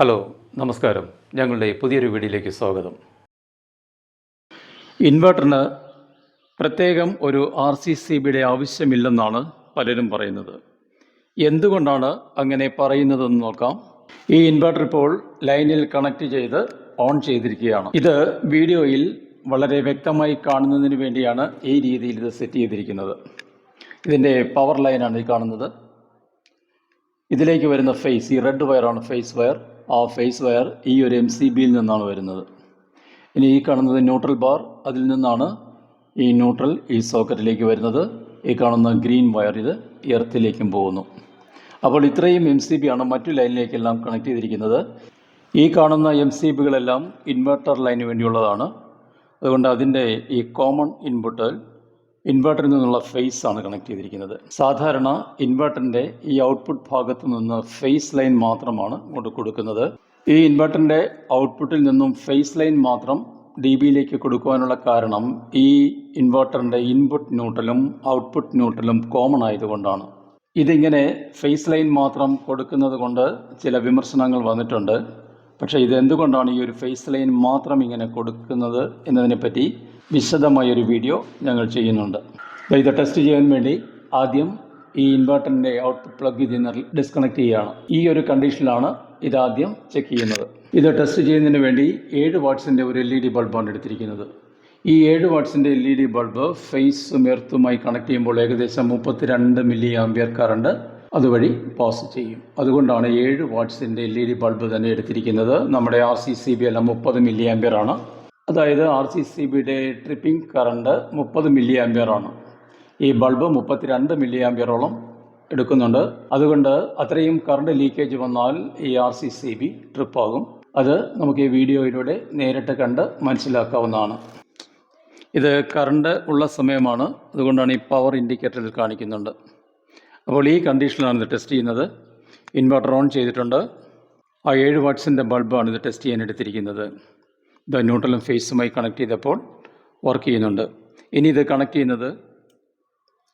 Hello നമസ്കാരം. ഞങ്ങളുടെ പുതിയൊരു വീഡിയോയിലേക്ക് സ്വാഗതം. ഇൻവെർട്ടറിന് പ്രത്യേകം ഒരു ആർ സി സി ബിയുടെ ആവശ്യമില്ലെന്നാണ് പലരും പറയുന്നത്. എന്തുകൊണ്ടാണ് അങ്ങനെ പറയുന്നതെന്ന് നോക്കാം. ഈ ഇൻവെർട്ടർ ഇപ്പോൾ ലൈനിൽ കണക്ട് ചെയ്ത് ഓൺ ചെയ്തിരിക്കുകയാണ്. ഇത് വീഡിയോയിൽ വളരെ വ്യക്തമായി കാണുന്നതിന് വേണ്ടിയാണ് ഈ രീതിയിൽ ഇത് സെറ്റ് ചെയ്തിരിക്കുന്നത്. ഇതിന്റെ പവർ ലൈനാണ് ഈ കാണുന്നത്. ഇതിലേക്ക് വരുന്ന ഫേസ് ഈ റെഡ് വയറാണ് ഫേസ് വയർ. ആ ഫേസ് വയർ ഈ ഒരു എം സി ബിയിൽ നിന്നാണ് വരുന്നത്. ഇനി ഈ കാണുന്നത് ന്യൂട്രൽ ബാർ അതിൽ നിന്നാണ് ഈ ന്യൂട്രൽ ഈ സോക്കറ്റിലേക്ക് വരുന്നത്. ഈ കാണുന്ന ഗ്രീൻ വയർ ഇത് എർത്തിലേക്കും പോകുന്നു. അപ്പോൾ ഇത്രയും എം സി ബി ആണ് മറ്റു ലൈനിലേക്കെല്ലാം കണക്ട് ചെയ്തിരിക്കുന്നത്. ഈ കാണുന്ന എം സി ബികളെല്ലാം ഇൻവെർട്ടർ ലൈന് വേണ്ടിയുള്ളതാണ്. അതുകൊണ്ട് അതിന്റെ ഈ കോമൺ ഇൻപുട്ട് ഇൻവെർട്ടറിൽ നിന്നുള്ള ഫേസ് ആണ് കണക്ട് ചെയ്തിരിക്കുന്നത്. സാധാരണ ഇൻവെർട്ടറിന്റെ ഈ ഔട്ട്പുട്ട് ഭാഗത്തു നിന്ന് ഫേസ് ലൈൻ മാത്രമാണ് ഇങ്ങോട്ട് കൊടുക്കുന്നത്. ഈ ഇൻവെർട്ടറിന്റെ ഔട്ട്പുട്ടിൽ നിന്നും ഫേസ് ലൈൻ മാത്രം ഡി ബിയിലേക്ക് കൊടുക്കുവാനുള്ള കാരണം ഈ ഇൻവെർട്ടറിന്റെ ഇൻപുട്ട് ന്യൂട്രലും ഔട്ട്പുട്ട് ന്യൂട്രലും കോമൺ ആയതുകൊണ്ടാണ്. ഇതിങ്ങനെ ഫേസ് ലൈൻ മാത്രം കൊടുക്കുന്നത് കൊണ്ട് ചില വിമർശനങ്ങൾ വന്നിട്ടുണ്ട്. പക്ഷേ ഇതെന്തുകൊണ്ടാണ് ഈ ഒരു ഫേസ് ലൈൻ മാത്രം ഇങ്ങനെ കൊടുക്കുന്നത് എന്നതിനെപ്പറ്റി വിശദമായൊരു വീഡിയോ ഞങ്ങൾ ചെയ്യുന്നുണ്ട്. ഇത് ടെസ്റ്റ് ചെയ്യാൻ വേണ്ടി ആദ്യം ഈ ഇൻവെർട്ടറിന്റെ ഔട്ട്പുട്ട് പ്ലഗ് ഇതിൽ നിന്ന് ഡിസ്കണക്ട് ചെയ്യുകയാണ്. ഈ ഒരു കണ്ടീഷനിലാണ് ഇതാദ്യം ചെക്ക് ചെയ്യുന്നത്. ഇത് ടെസ്റ്റ് ചെയ്യുന്നതിന് വേണ്ടി ഏഴ് വാട്ട്സിന്റെ ഒരു എൽ ഇ ഡി ബൾബാണ് എടുത്തിരിക്കുന്നത്. ഈ ഏഴ് വാട്ട്സിന്റെ എൽ ഇ ഡി ബൾബ് ഫേസും എർത്തുമായി കണക്ട് ചെയ്യുമ്പോൾ ഏകദേശം മുപ്പത്തിരണ്ട് മില്ലി ആംബിയർ കറണ്ട് അതുവഴി പാസ് ചെയ്യും. അതുകൊണ്ടാണ് ഏഴ് വാട്ട്സിന്റെ എൽ ഇ ഡി ബൾബ് തന്നെ എടുത്തിരിക്കുന്നത്. നമ്മുടെ ആർ സി സി ബി എല്ലാം മുപ്പത് മില്ലി ആംബിയർ ആണ്. അതായത് ആർ സി സി ബിയുടെ ട്രിപ്പിംഗ് കറണ്ട് മുപ്പത് മില്ലി ആംബിയറാണ് ഈ ബൾബ് മുപ്പത്തിരണ്ട് മില്ലി ആംബിയറോളം എടുക്കുന്നുണ്ട്. അതുകൊണ്ട് അത്രയും കറണ്ട് ലീക്കേജ് വന്നാൽ ഈ ആർ സി സി ബി ട്രിപ്പാകും. അത് നമുക്ക് ഈ വീഡിയോയിലൂടെ നേരിട്ട് കണ്ട് മനസ്സിലാക്കാവുന്നതാണ്. ഇത് കറണ്ട് ഉള്ള സമയമാണ്. അതുകൊണ്ടാണ് ഈ പവർ ഇൻഡിക്കേറ്ററിൽ കാണിക്കുന്നുണ്ട്. അപ്പോൾ ഈ കണ്ടീഷനിലാണ് ഇത് ടെസ്റ്റ് ചെയ്യുന്നത്. ഇൻവെർട്ടർ ഓൺ ചെയ്തിട്ടുണ്ട്. ആ ഏഴ് വാട്ട്സിന്റെ ബൾബാണ് ഇത് ടെസ്റ്റ് ചെയ്യാൻ എടുത്തിരിക്കുന്നത്. ഇത് ന്യൂട്രലും ഫേസുമായി കണക്ട് ചെയ്തപ്പോൾ വർക്ക് ചെയ്യുന്നുണ്ട്. ഇനി ഇത് കണക്ട് ചെയ്യുന്നത്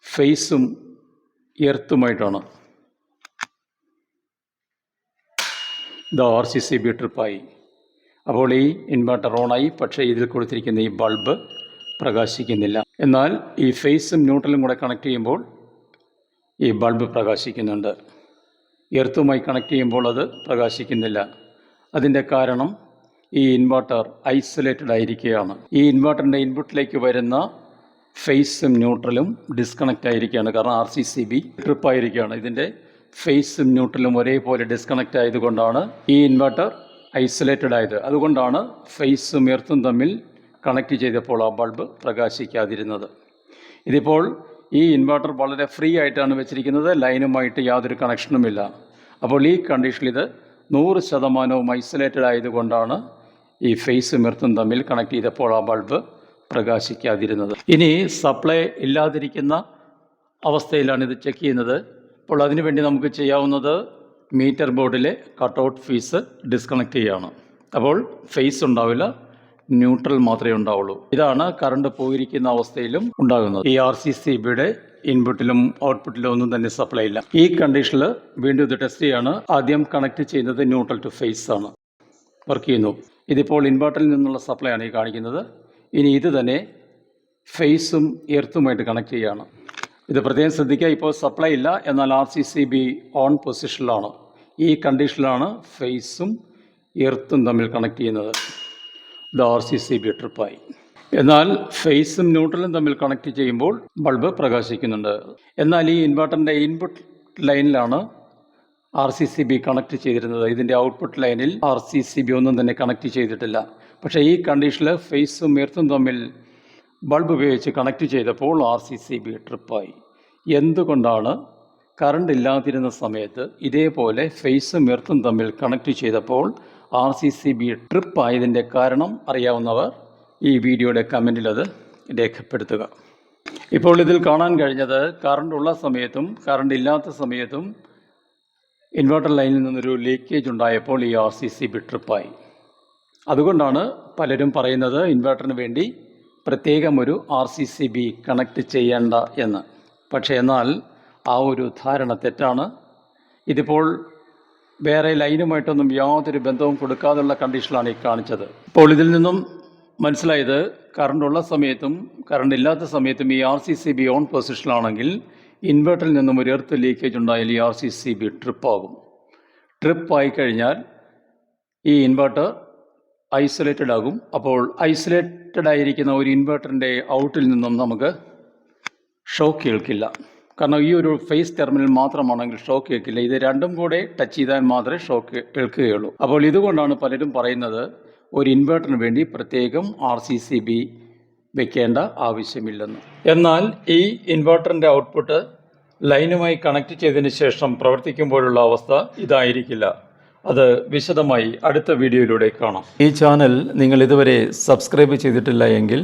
ഫേസും എർത്തുമായിട്ടാണ്. The R C C B ട്രിപ്പായി. അപ്പോൾ ഈ ഇൻവെർട്ടർ ഓണായി പക്ഷേ ഇതിൽ കൊടുത്തിരിക്കുന്ന ഈ ബൾബ് പ്രകാശിക്കുന്നില്ല. എന്നാൽ ഈ ഫേസും ന്യൂട്രലും കൂടെ കണക്ട് ചെയ്യുമ്പോൾ ഈ ബൾബ് പ്രകാശിക്കുന്നുണ്ട്. എർത്തുമായി കണക്ട് ചെയ്യുമ്പോൾ അത് പ്രകാശിക്കുന്നില്ല. അതിന്റെ കാരണം ഈ ഇൻവെർട്ടർ ഐസൊലേറ്റഡ് ആയിരിക്കുകയാണ്. ഈ ഇൻവെർട്ടറിന്റെ ഇൻപുട്ടിലേക്ക് വരുന്ന ഫേസും ന്യൂട്രലും ഡിസ്കണക്റ്റ് ആയിരിക്കുകയാണ്. കാരണം R C C B trip ആയിരിക്കുകയാണ്. ഇതിന്റെ ഫേസും ന്യൂട്രലും ഒരേപോലെ ഡിസ്കണക്റ്റ് ആയതുകൊണ്ടാണ് ഈ ഇൻവെർട്ടർ ഐസൊലേറ്റഡ് ആയത്. അതുകൊണ്ടാണ് ഫേസും എർത്തും തമ്മിൽ കണക്റ്റ് ചെയ്തപ്പോൾ ആ ബൾബ് പ്രകാശിക്കാതിരുന്നത്. ഇതിപ്പോൾ ഈ ഇൻവെർട്ടർ വളരെ ഫ്രീ ആയിട്ടാണ് വെച്ചിരിക്കുന്നത്. ലൈനുമായിട്ട് യാതൊരു കണക്ഷനുമില്ല അപ്പോൾ ഈ കണ്ടീഷനിൽ ഇത് നൂറ് ശതമാനവും ഐസൊലേറ്റഡ് ആയതുകൊണ്ടാണ് ഈ ഫേസും എർത്തും തമ്മിൽ കണക്ട് ചെയ്തപ്പോൾ ആ ബൾബ് പ്രകാശിക്കാതിരുന്നത്. ഇനി സപ്ലൈ ഇല്ലാതിരിക്കുന്ന അവസ്ഥയിലാണ് ഇത് ചെക്ക് ചെയ്യുന്നത്. അപ്പോൾ അതിനുവേണ്ടി നമുക്ക് ചെയ്യാവുന്നത് മീറ്റർ ബോർഡിലെ കട്ട് ഔട്ട് ഫീസ് ഡിസ്കണക്ട് ചെയ്യുകയാണ് അപ്പോൾ ഫേസ് ഉണ്ടാവില്ല ന്യൂട്രൽ മാത്രമേ ഉണ്ടാവുള്ളൂ. ഇതാണ് കറണ്ട് പോയിരിക്കുന്ന അവസ്ഥയിലും ഉണ്ടാകുന്നത്. ഈ ആർ സി സി ബിയുടെ ഇൻപുട്ടിലും ഔട്ട്പുട്ടിലും ഒന്നും തന്നെ സപ്ലൈ ഇല്ല. ഈ കണ്ടീഷനിൽ വീണ്ടും ഇത് ടെസ്റ്റ് ചെയ്യാണ്. ആദ്യം കണക്ട് ചെയ്യുന്നത് ന്യൂട്രൽ ടു ഫേസ് ആണ്. വർക്ക് ചെയ്യുന്നു. ഇതിപ്പോൾ ഇൻവെർട്ടറിൽ നിന്നുള്ള സപ്ലൈ ആണ് ഈ കാണിക്കുന്നത്. ഇനി ഇത് തന്നെ ഫേസും എർത്തുമായിട്ട് കണക്ട് ചെയ്യുകയാണ് ഇത് പ്രത്യേകം ശ്രദ്ധിക്കുക ഇപ്പോൾ സപ്ലൈ ഇല്ല എന്നാൽ R C C B on പൊസിഷനിലാണ് ഈ കണ്ടീഷനിലാണ് ഫേസും എർത്തും തമ്മിൽ കണക്ട് ചെയ്യുന്നത്. ഇത് ആർ സി സി ബി ട്രിപ്പായി എന്നാൽ ഫേസും ന്യൂട്രലും തമ്മിൽ കണക്ട് ചെയ്യുമ്പോൾ ബൾബ് പ്രകാശിക്കുന്നുണ്ട്. എന്നാൽ ഈ ഇൻവെർട്ടറിന്റെ input ലൈനിലാണ് R C C B connect ചെയ്തിരുന്നത്. ഇതിന്റെ ഔട്ട്പുട്ട് ലൈനിൽ ആർ സി സി ബി ഒന്നും തന്നെ കണക്ട് ചെയ്തിട്ടില്ല. പക്ഷേ ഈ കണ്ടീഷനിൽ ഫേസും എർത്തും തമ്മിൽ ബൾബ് ഉപയോഗിച്ച് കണക്ട് ചെയ്തപ്പോൾ ആർ സി സി ബി ട്രിപ്പായി എന്തുകൊണ്ടാണ് കറണ്ട് ഇല്ലാതിരുന്ന സമയത്ത് ഇതേപോലെ ഫേസും എർത്തും തമ്മിൽ കണക്ട് ചെയ്തപ്പോൾ R C C B trip ആയതിന്റെ കാരണം അറിയാവുന്നവർ ഈ വീഡിയോയുടെ കമന്റിൽ അത് രേഖപ്പെടുത്തുക. ഇപ്പോൾ ഇതിൽ കാണാൻ കഴിഞ്ഞത് കറണ്ട് ഉള്ള സമയത്തും കറണ്ട് ഇല്ലാത്ത സമയത്തും ഇൻവെർട്ടർ ലൈനിൽ നിന്നൊരു ലീക്കേജ് ഉണ്ടായപ്പോൾ ഈ ആർ സി സി ബി ട്രിപ്പായി. അതുകൊണ്ടാണ് പലരും പറയുന്നത് ഇൻവെർട്ടറിന് വേണ്ടി പ്രത്യേകം ഒരു R C C B connect ചെയ്യേണ്ട എന്ന്. പക്ഷേ എന്നാൽ ആ ഒരു ധാരണ തെറ്റാണ്. ഇതിപ്പോൾ വേറെ ലൈനുമായിട്ടൊന്നും യാതൊരു ബന്ധവും കൊടുക്കാതുള്ള കണ്ടീഷനാണ് ഈ കാണിച്ചത്. അപ്പോൾ ഇതിൽ നിന്നും മനസ്സിലായത് കറണ്ടുള്ള സമയത്തും കറണ്ട് ഇല്ലാത്ത സമയത്തും ഈ R C C B on പൊസിഷനിലാണെങ്കിൽ ഇൻവെർട്ടറിൽ നിന്നും ഒരു എർത്ത് ലീക്കേജ് ഉണ്ടായാൽ ഈ ആർ സി സി ബി ട്രിപ്പാകും. ട്രിപ്പ് ആയി കഴിഞ്ഞാൽ ഈ ഇൻവെർട്ടർ ഐസൊലേറ്റഡ് ആകും. അപ്പോൾ ഐസൊലേറ്റഡ് ആയിരിക്കുന്ന ഒരു ഇൻവെർട്ടറിന്റെ ഔട്ടിൽ നിന്നും നമുക്ക് ഷോക്ക് കേൾക്കില്ല. കാരണം ഈ ഒരു ഫേസ് ടെർമിനൽ മാത്രമാണെങ്കിൽ ഷോക്ക് കേൾക്കില്ല ഇത് രണ്ടും കൂടെ ടച്ച് ചെയ്താൽ മാത്രമേ ഷോക്ക് കേൾക്കുകയുള്ളൂ അപ്പോൾ ഇതുകൊണ്ടാണ് പലരും പറയുന്നത് ഒരു ഇൻവേർട്ടറിന് വേണ്ടി പ്രത്യേകം ആർ സി സി ബി വെക്കേണ്ട ആവശ്യമില്ലെന്ന്. എന്നാൽ ഈ ഇൻവേർട്ടറിന്റെ ഔട്ട്പുട്ട് ലൈനുമായി കണക്ട് ചെയ്തതിന് ശേഷം പ്രവർത്തിക്കുമ്പോഴുള്ള അവസ്ഥ ഇതായിരിക്കില്ല. അത് വിശദമായി അടുത്ത വീഡിയോയിലൂടെ കാണാം. ഈ ചാനൽ നിങ്ങൾ ഇതുവരെ സബ്സ്ക്രൈബ് ചെയ്തിട്ടില്ല എങ്കിൽ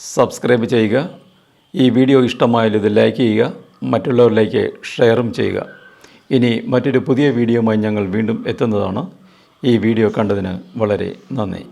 സബ്സ്ക്രൈബ് ചെയ്യുക. ഈ വീഡിയോ ഇഷ്ടമായാൽ ഇത് ലൈക്ക് ചെയ്യുക. മറ്റുള്ളവരിലേക്ക് ഷെയറും ചെയ്യുക. ഇനി മറ്റൊരു പുതിയ വീഡിയോയുമായി ഞങ്ങൾ വീണ്ടും എത്തുന്നതാണ്. ഈ വീഡിയോ കണ്ടതിന് വളരെ നന്ദി.